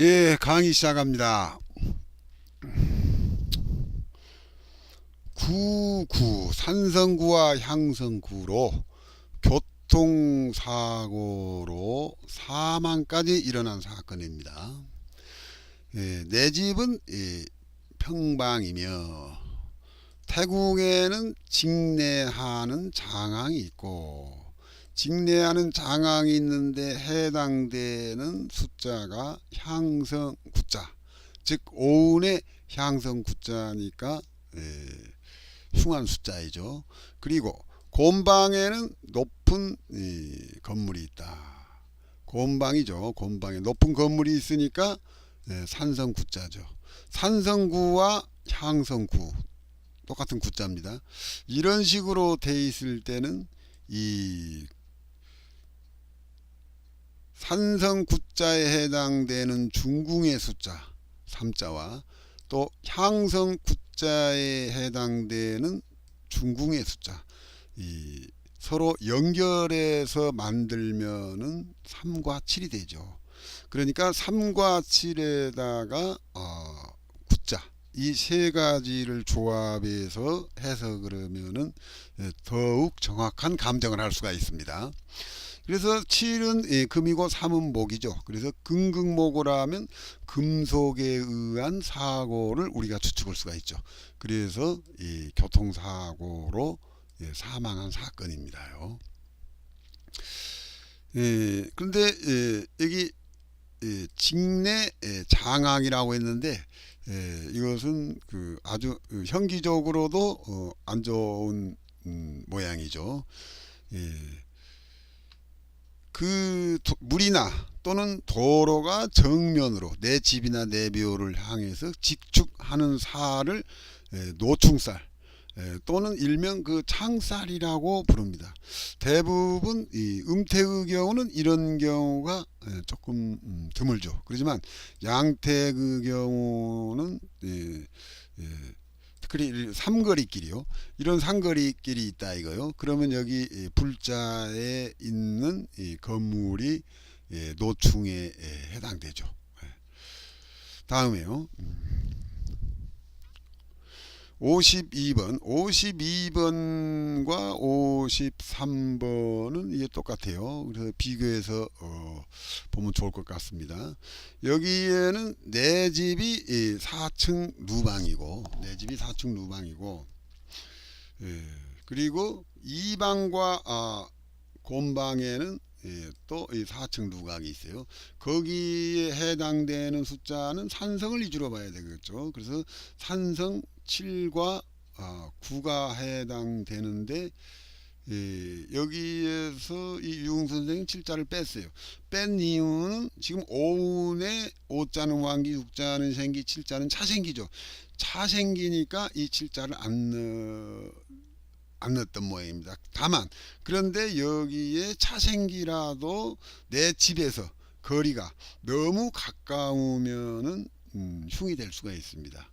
예, 강의 시작합니다. 구구 산성구와 향성구로 교통사고로 사망까지 일어난 사건입니다. 예, 내 집은 예, 평방이며 태국에는 직내하는 장항이 있고 직내하는 장항이 있는데 해당되는 숫자가 향성 구자 즉 오운의 향성 구자니까 예, 흉한 숫자이죠. 그리고 곰방에는 높은 이, 건물이 있다. 곰방이죠. 곰방에 높은 건물이 있으니까 예, 산성 구자죠. 산성구와 향성구 똑같은 구자입니다. 이런 식으로 돼 있을 때는 이 산성구자에 해당되는 중궁의 숫자 3자와 또 향성구자에 해당되는 중궁의 숫자 이 서로 연결해서 만들면은 3과 7이 되죠. 그러니까 3과 7에다가 어, 구자 이 세 가지를 조합해서 해석을 하면은 예, 더욱 정확한 감정을 할 수가 있습니다. 그래서 7은 예, 금이고 3은 목이죠. 그래서 금극목으로 하면 금속에 의한 사고를 우리가 추측할 수가 있죠. 그래서 이 교통사고로 예, 사망한 사건입니다요. 예, 그런데 예, 여기 예, 직내 예, 장항이라고 했는데 예, 이것은 그 아주 그 형기적으로도 어, 안 좋은 음, 모양이죠. 예. 그 도- 물이나 또는 도로가 정면으로 내 집이나 내 묘를 향해서 직축하는 살을 예, 노충살 예, 또는 일명 그 창살이라고 부릅니다. 대부분 이 음태의 경우는 이런 경우가 예, 조금 음, 드물죠. 그렇지만 양태의 경우는 예, 예, 특히 삼거리길이요. 이런 삼거리길이 있다 이거요. 그러면 여기 이 불자에 있는 이 건물이 예, 노충에 예, 해당되죠. 예. 다음에요. 52번, 52번과 53번은 이게 똑같아요. 그래서 비교해서 어, 보면 좋을 것 같습니다. 여기에는 내 집이 이 4층 누방이고, 내 집이 4층 누방이고, 예, 그리고 이 방과 아, 곰방에는 예, 또이 4층 누각이 있어요. 거기에 해당되는 숫자는 산성을 위주로 봐야 되겠죠. 그래서 산성 7과 아, 9가 해당되는데 예, 여기에서 이 유흥 선생님 7자를 뺐어요. 뺀 이유는 지금 오운에 5자는 왕기, 6자는 생기, 7자는 차생기죠. 차생기니까 이 7자를 안 넣, 안 넣었던 모양입니다. 다만 그런데 여기에 차생기라도 내 집에서 거리가 너무 가까우면은 음, 흉이 될 수가 있습니다.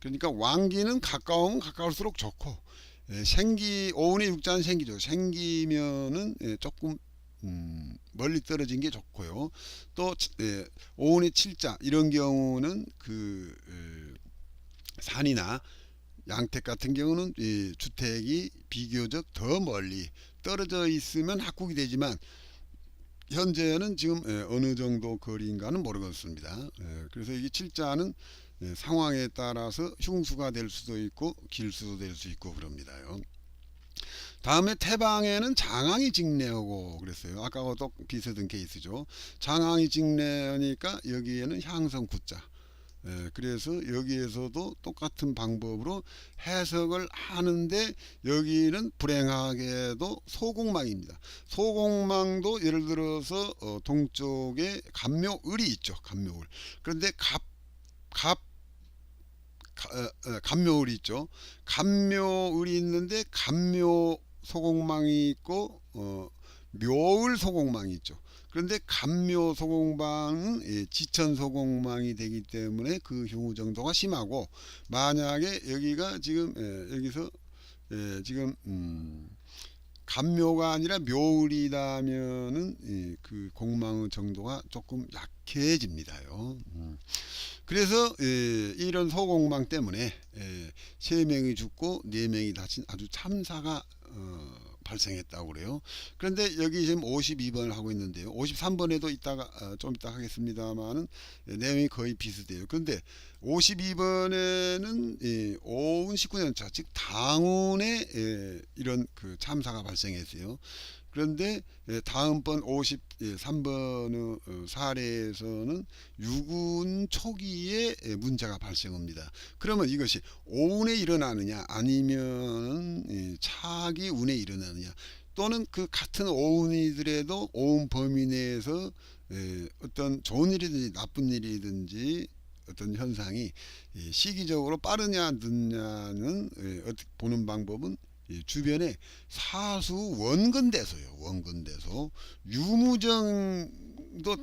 그러니까 왕기는 가까우면 가까울수록 좋고 예, 생기 오운의 육자는 생기죠. 생기면은 예, 조금 음, 멀리 떨어진 게 좋고요. 또 예, 오운의 칠자 이런 경우는 그 에, 산이나 양택 같은 경우는 이 주택이 비교적 더 멀리 떨어져 있으면 합국이 되지만 현재는 지금 예, 어느 정도 거리인가는 모르겠습니다. 예, 그래서 이게 칠자는 예, 상황에 따라서 흉수가 될 수도 있고 길 수도 될 수 있고 그럽니다요. 다음에 태방에는 장항이 직내하고 그랬어요. 아까와 또 비슷한 케이스죠. 장항이 직내니까 여기에는 향성 구자. 예, 그래서 여기에서도 똑같은 방법으로 해석을 하는데 여기는 불행하게도 소공망입니다. 소공망도 예를 들어서 어, 동쪽에 감묘을이 있죠. 감묘을. 그런데 갑, 갑, 가- 어, 어, 감묘을이 있죠. 감묘을이 있는데 감묘 소공망이 있고 어, 묘을 소공망이 있죠. 그런데 감묘 소공방은 예, 지천 소공망이 되기 때문에 그 흉우 정도가 심하고 만약에 여기가 지금 예, 여기서 예, 지금 음, 간묘가 아니라 묘을이라면은 이, 그 공망의 정도가 조금 약해집니다요. 음. 그래서 예, 이런 소공망 때문에 예, 세 명이 죽고 네 명이 다친 아주 참사가 어, 발생했다고 그래요. 그런데 여기 지금 52번을 하고 있는데요. 53번에도 이따가 어, 좀 이따 하겠습니다만은 예, 내용이 거의 비슷해요. 그런데 52번에는 예, 오운 19년차 즉 당운에 예, 이런 그 참사가 발생했어요. 그런데 예, 다음번 53번의 어, 사례에서는 유군 초기에 예, 문제가 발생합니다. 그러면 이것이 오운에 일어나느냐 아니면 예, 차기 운에 일어나느냐 또는 그 같은 오운이더라도 오운 범위 내에서 예, 어떤 좋은 일이든지 나쁜 일이든지 어떤 현상이 예, 시기적으로 빠르냐 늦냐는 예, 보는 방법은 이 주변에 사수 원근대소요. 원근대소. 유무정도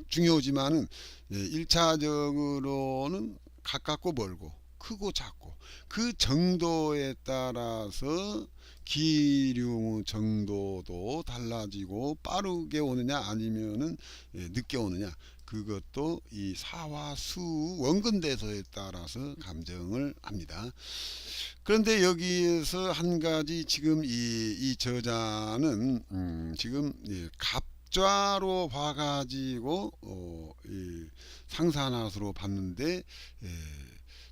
중요하지만은 예, 1차적으로는 가깝고 멀고 크고 작고 그 정도에 따라서 기류 정도도 달라지고 빠르게 오느냐 아니면은 예, 늦게 오느냐 그것도 이 사화수 원근대소에 따라서 감정을 합니다. 그런데 여기에서 한 가지 지금 이, 이 저자는 음, 지금 예, 갑좌로 봐가지고 어, 이 상산화수로 봤는데 예,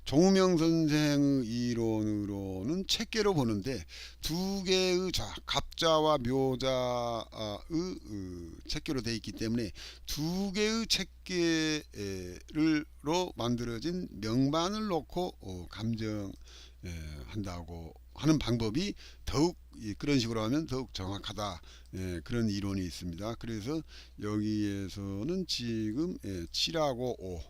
종우명 선생의 이론으로는 책계로 보는데 두 개의 좌, 갑자와 묘자의 어, 책계로 되어 있기 때문에 두 개의 책계로 만들어진 명반을 놓고 어, 감정 예, 한다고 하는 방법이 더욱 이, 그런 식으로 하면 더욱 정확하다 예, 그런 이론이 있습니다. 그래서 여기에서는 지금 예, 7하고 5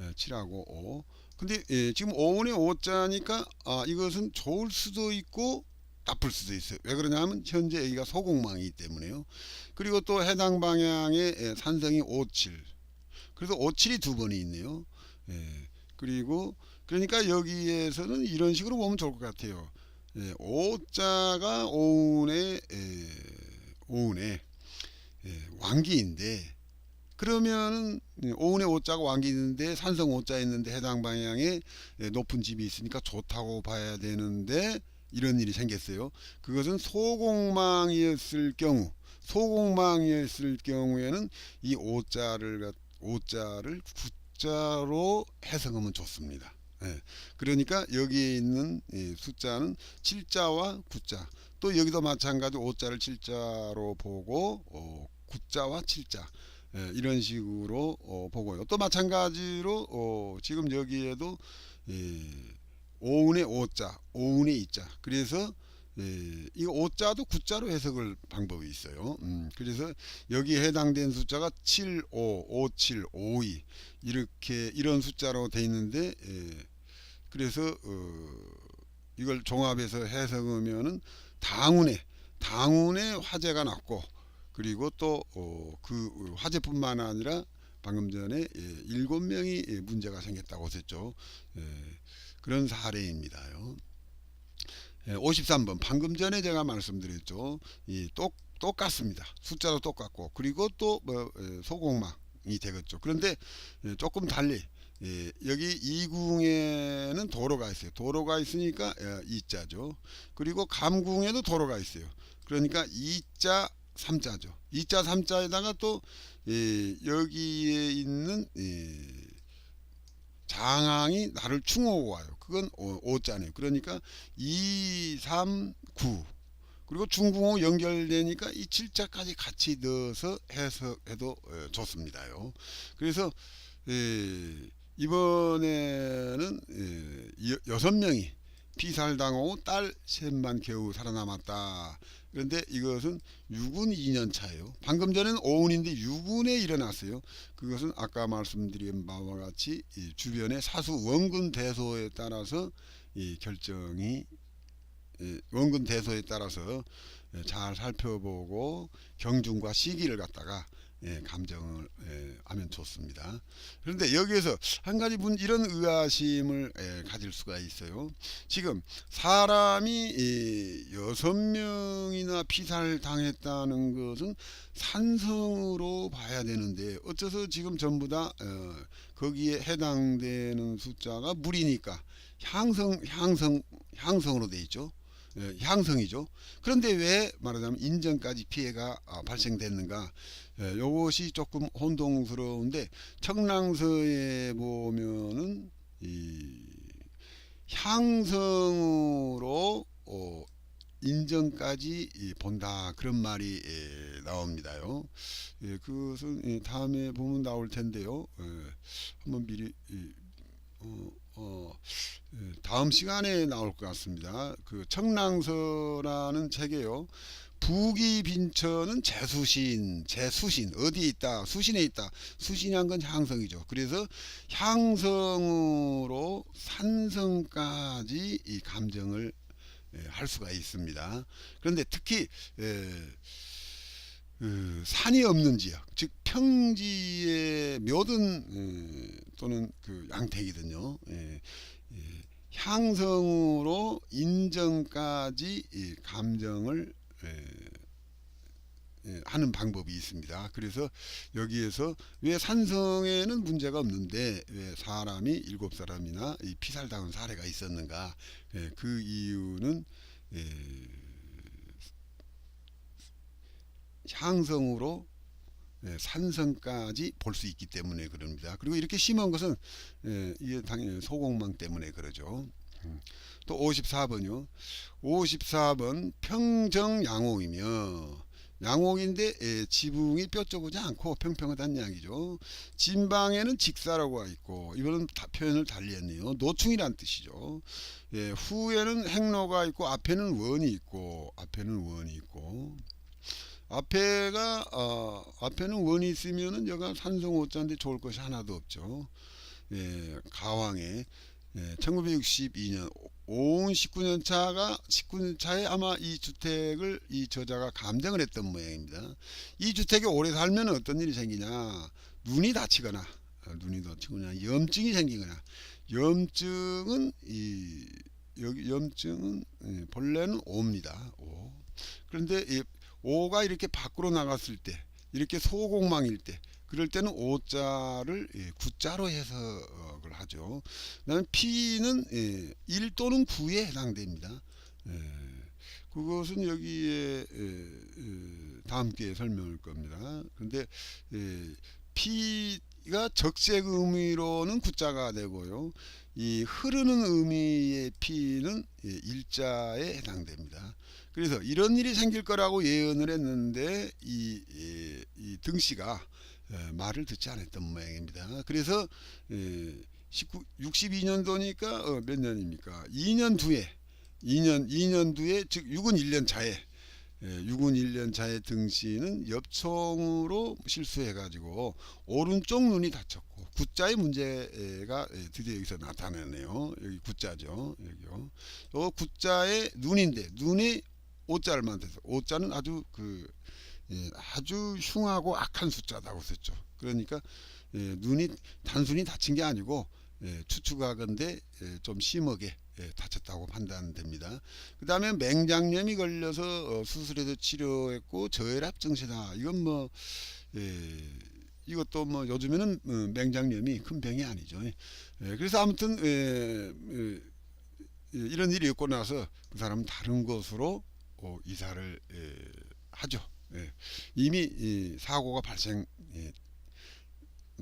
예, 7하고 5 근데 예, 지금 5원의 5자니까 아, 이것은 좋을 수도 있고 나쁠 수도 있어요. 왜 그러냐면 현재 여기가 소공망이기 때문에요. 그리고 또 해당 방향에 예, 산성이 57 그래서 57이 두 번이 있네요. 예, 그리고 그러니까 여기에서는 이런 식으로 보면 좋을 것 같아요. 예, 오자가 오운의 예, 오운의 예, 왕기인데 그러면은 오운의 오자가 왕기 있는데 산성 오자 있는데 해당 방향에 예, 높은 집이 있으니까 좋다고 봐야 되는데 이런 일이 생겼어요. 그것은 소공망이었을 경우 소공망이었을 경우에는 이 오자를 오자를 구자로 해석하면 좋습니다. 예, 그러니까 여기에 있는 예, 숫자는 7자와 9자 또 여기도 마찬가지 5자를 7자로 보고 어, 9자와 7자 예, 이런 식으로 어, 보고요. 또 마찬가지로 어, 지금 여기에도 예, 오운의 5자, 오운의 2자 그래서 예, 이거 5자도 9자로 해석을 방법이 있어요. 음, 그래서 여기에 해당된 숫자가 7, 5, 5, 7, 5, 2 이렇게 이런 숫자로 돼 있는데 예, 그래서 어, 이걸 종합해서 해석하면은 당운에 당운에 화재가 났고 그리고 또그 어, 그 화재뿐만 아니라 방금 전에 예, 일곱 명이 예, 문제가 생겼다고 했죠. 예, 그런 사례입니다요. 예, 53번 방금 전에 제가 말씀드렸죠. 이 똑, 똑같습니다. 숫자도 똑같고 그리고 또뭐 예, 소공망이 되겠죠. 그런데 예, 조금 달리 예, 여기 이궁에는 도로가 있어요. 도로가 있으니까 예, 이자죠. 그리고 감궁에도 도로가 있어요. 그러니까 이자 삼자죠. 이자 삼자에다가 또 예, 여기에 있는 예, 장항이 나를 충호고 와요. 그건 오, 자네요 그러니까 2, 3, 9 그리고 중궁호 연결되니까 이 7자까지 같이 넣어서 해석해도 예, 좋습니다요. 그래서 예, 이번에는 예, 여섯 명이 피살당하고 딸 셋만 겨우 살아남았다. 그런데 이것은 유군 2년 차예요. 방금 전에는 오운인데 유군에 일어났어요. 그것은 아까 말씀드린 바와 같이 주변의 사수 원군 대소에 따라서 이 결정이 원군 대소에 따라서 잘 살펴보고 경중과 시기를 갖다가 감정을 하면 좋습니다. 그런데 여기에서 한 가지 문 이런 의아심을 에, 가질 수가 있어요. 지금 사람이 이, 여섯 명이나 피살 당했다는 것은 산성으로 봐야 되는데 어째서 지금 전부 다 어, 거기에 해당되는 숫자가 물이니까 향성 향성 향성으로 돼 있죠. 예, 향성이죠. 그런데 왜 말하자면 인정까지 피해가 아, 발생됐는가? 예, 요것이 조금 혼동스러운데 청랑서에 보면은 이 향성으로 어, 인정까지 이 본다 그런 말이 예, 나옵니다요. 예, 그것은 예, 다음에 보면 나올 텐데요. 예, 한번 미리 이, 어, 어, 예, 다음 시간에 나올 것 같습니다. 그 청랑서라는 책에요. 부기 빈천은 재수신, 재수신 어디에 있다? 수신에 있다. 수신이란 건 향성이죠. 그래서 향성으로 산성까지 이 감정을 예, 할 수가 있습니다. 그런데 특히 예, 그 산이 없는 지역, 즉 평지의 묘든 예, 또는 그 양택이든요. 예, 예, 향성으로 인정까지 이 감정을 예, 예, 하는 방법이 있습니다. 그래서 여기에서 왜 산성에는 문제가 없는데 왜 사람이 일곱 사람이나 이 피살당한 사례가 있었는가? 예, 그 이유는 예, 향성으로 예, 산성까지 볼 수 있기 때문에 그럽니다. 그리고 이렇게 심한 것은 예, 이게 당연히 소공망 때문에 그러죠. 음. 또 54번요. 54번 평정 양옥이며 양옥인데 예, 지붕이 뼈쪼그지 않고 평평하다는 이야기죠. 진방에는 직사라고 가 있고 이거는 다 표현을 달리했네요. 노충이란 뜻이죠. 예, 후에는 행로가 있고 앞에는 원이 있고 앞에는 원이 있고 앞에가 어, 앞에는 원이 있으면은 여가 산성오자인데 좋을 것이 하나도 없죠. 예, 가왕에 예, 1962년 오은 19년 차가 19년 차에 아마 이 주택을 이 저자가 감정을 했던 모양입니다. 이 주택에 오래 살면 어떤 일이 생기냐? 눈이 다치거나 어, 눈이 다치거나 염증이 생기거나 염증은 이 여기 염증은 예, 본래는 오입니다. 오. 그런데 이 오가 이렇게 밖으로 나갔을 때 이렇게 소공망일 때 그럴 때는 오자를 예, 구자로 해석을 하죠. 그다음에 피는 예, 1 또는 9에 해당됩니다. 예, 그것은 여기에 예, 예, 다음 기회에 설명할 겁니다. 근데 예, 피가 적색 의미로는 구자가 되고요. 이 흐르는 의미의 피는 예, 일자에 해당됩니다. 그래서 이런 일이 생길 거라고 예언을 했는데 이, 이, 이 등씨가 예, 말을 듣지 않았던 모양입니다. 그래서 예, 19, 62년도니까 어, 몇 년입니까? 2년 뒤에 2년 2년 뒤에 즉 6은 1년 차에 예, 6은 1년 차에 등씨는 엽총으로 실수해가지고 오른쪽 눈이 다쳤고 구자의 문제가 예, 드디어 여기서 나타나네요. 여기 구자죠. 여기요. 요 구자의 눈인데 눈이 오자를 만들어서 오자는 아주 그 예, 아주 흉하고 악한 숫자다고 썼죠. 그러니까 예, 눈이 단순히 다친 게 아니고 예, 추측하건대 예, 좀 심하게 예, 다쳤다고 판단됩니다. 그 다음에 맹장염이 걸려서 어, 수술해서 치료했고 저혈압 증세다. 이건 뭐 예, 이것도 뭐 요즘에는 어, 맹장염이 큰 병이 아니죠. 예, 그래서 아무튼 예, 예, 예, 이런 일이 있고 나서 그 사람은 다른 곳으로 어, 이사를 예, 하죠. 예. 이미 이 사고가 발생 예,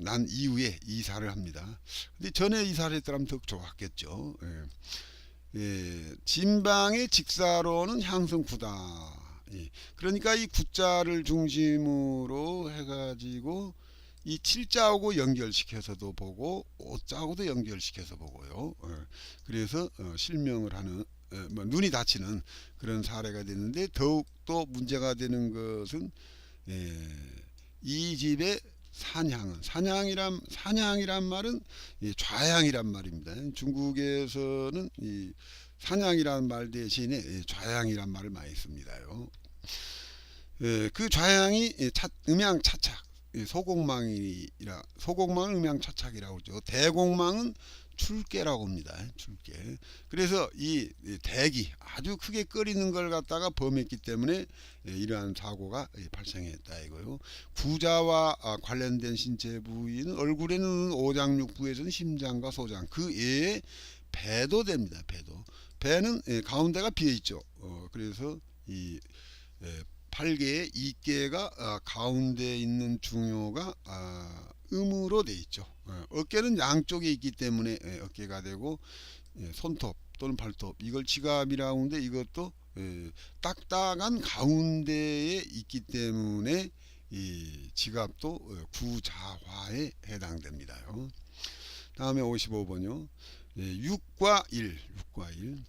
난 이후에 이사를 합니다. 근데 전에 이사를 했더라면 더 좋았겠죠. 예. 예, 진방의 직사로는 향성구다. 예. 그러니까 이 구자를 중심으로 해가지고 이 칠자하고 연결시켜서도 보고 오자하고도 연결시켜서 보고요. 예. 그래서 어, 실명을 하는 어, 뭐 눈이 다치는 그런 사례가 되는데 더욱 또 문제가 되는 것은 예, 이 집의 산향은 산향이란 산향이란 말은 이 좌향이란 말입니다. 중국에서는 이 산향이란 말 대신에 이 좌향이란 말을 많이 씁니다요. 예, 그 좌향이 차, 음양 차착 이 소곡망이라 소곡망은 음양 차착이라고 그러죠. 대곡망은 출계라고 합니다. 출계. 그래서 이, 이 대기 아주 크게 끓이는 걸 갖다가 범했기 때문에 예, 이러한 사고가 예, 발생했다 이거요. 구자와 아, 관련된 신체 부위는 얼굴에는 오장육부에서는 심장과 소장 그 외에 배도 됩니다. 배도. 배는 예, 가운데가 비어 있죠. 어, 그래서 이 예, 팔개의 이개가 아, 가운데 있는 중요가 아, 음으로 돼 있죠. 어, 어깨는 양쪽에 있기 때문에 예, 어깨가 되고 예, 손톱 또는 발톱 이걸 지갑이라고 하는데 이것도 예, 딱딱한 가운데에 있기 때문에 이 지갑도 어, 구자화에 해당됩니다요. 다음에 55번요. 예, 6과 1, 6과 1.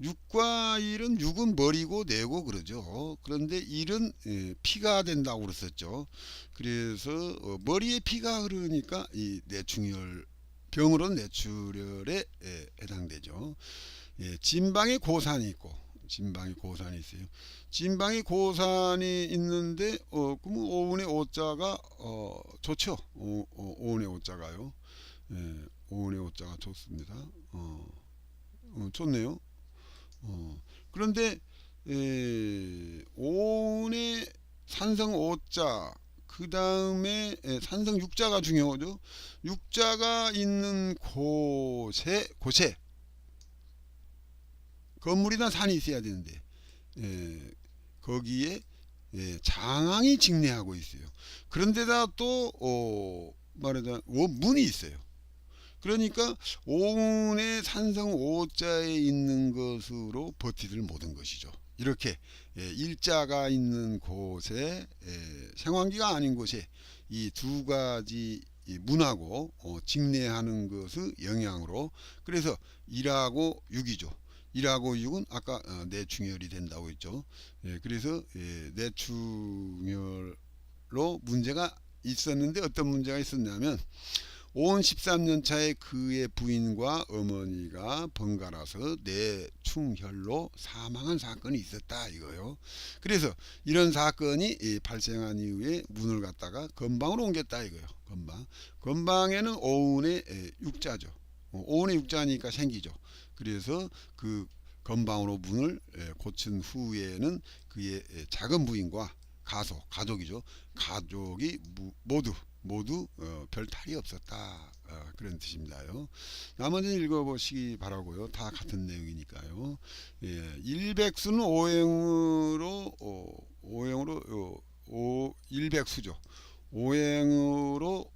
6과 1은 6은 머리고 내고 그러죠. 그런데 1은 예, 피가 된다고 그랬었죠. 그래서 어, 머리에 피가 흐르니까 이 뇌충혈 병으로는 뇌출혈에 예, 해당되죠. 예, 진방에 고산이 있고 진방에 고산이 있어요. 진방에 고산이 있는데 어 그러면 오운의 오자가 어 좋죠. 오, 어, 오운의 오자가요. 예, 오운의 오자가 좋습니다. 어, 어 좋네요. 어, 그런데 에, 오운의 산성 오자 그 다음에 산성 육자가 중요하죠. 육자가 있는 곳에 곳에 건물이나 산이 있어야 되는데 에, 거기에 예, 장항이 직내하고 있어요. 그런데다 또 어, 말하자 문이 있어요. 그러니까 오운의 산성 오자에 있는 것으로 버티들 못한 것이죠. 이렇게 예, 일자가 있는 곳에 예, 생황기가 아닌 곳에 이 두 가지 이 문하고 어, 직내하는 것의 영향으로 그래서 일하고 육이죠. 일하고 육은 아까 어, 뇌충혈이 된다고 했죠. 예, 그래서 예, 뇌충혈로 문제가 있었는데 어떤 문제가 있었냐면 온 13년 차에 그의 부인과 어머니가 번갈아서 뇌충혈로 사망한 사건이 있었다 이거요. 그래서 이런 사건이 이 발생한 이후에 문을 갖다가 건방으로 옮겼다 이거요. 건방. 건방에는 오운의 에, 육자죠. 어, 오운의 육자니까 생기죠. 그래서 그 건방으로 문을 에, 고친 후에는 그의 에, 작은 부인과 가소, 가족이죠. 가족이 무- 모두 모두 어, 별 탈이 없었다 어, 그런 뜻입니다요. 나머지는 읽어보시기 바라고요. 다 같은 내용이니까요. 예, 일백수는 오행으로 어, 오행으로 어, 오 일백수죠. 오행으로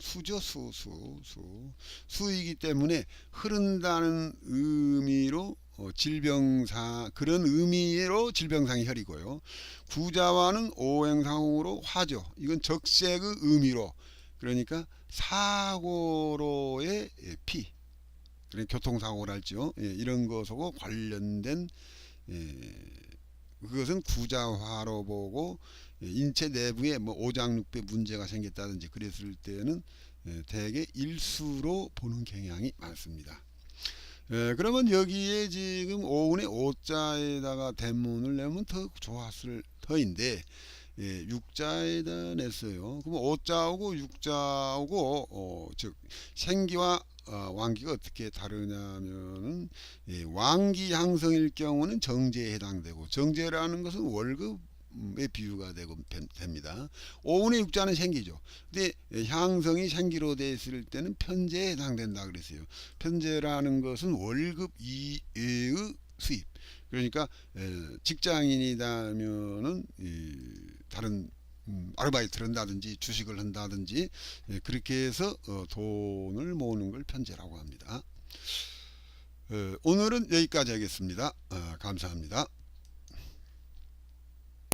수죠 수, 수, 수. 수이기 때문에 흐른다는 의미로 어, 질병사 그런 의미로 질병상이 혈이고요. 구자와는 오행상으로 화죠. 이건 적색의 의미로 그러니까 사고로의 예, 피 그런 교통사고랄지요. 예, 이런 것하고 관련된 예, 그것은 구자화로 보고 예, 인체 내부에 뭐 오장육부에 문제가 생겼다든지 그랬을 때는 예, 대개 일수로 보는 경향이 많습니다. 예, 그러면 여기에 지금 오운의 오자에다가 대문을 내면 더 좋았을 터인데 예, 육자에다 냈어요. 그럼 오자하고 육자하고 어, 즉 생기와 어, 왕기가 어떻게 다르냐면은 예, 왕기 향성일 경우는 정제에 해당되고 정제라는 것은 월급 의 비유가 되고 뱀- 됩니다. 오운의 육자는 생기죠. 근데 예, 향성이 생기로 돼 있을 때는 편제에 해당된다 그랬어요. 편제라는 것은 월급 이외의 수입. 그러니까 에, 직장인이다면은 이, 다른 음, 아르바이트를 한다든지 주식을 한다든지 예, 그렇게 해서 어, 돈을 모으는 걸 편제라고 합니다. 어, 오늘은 여기까지 하겠습니다. 아, 감사합니다.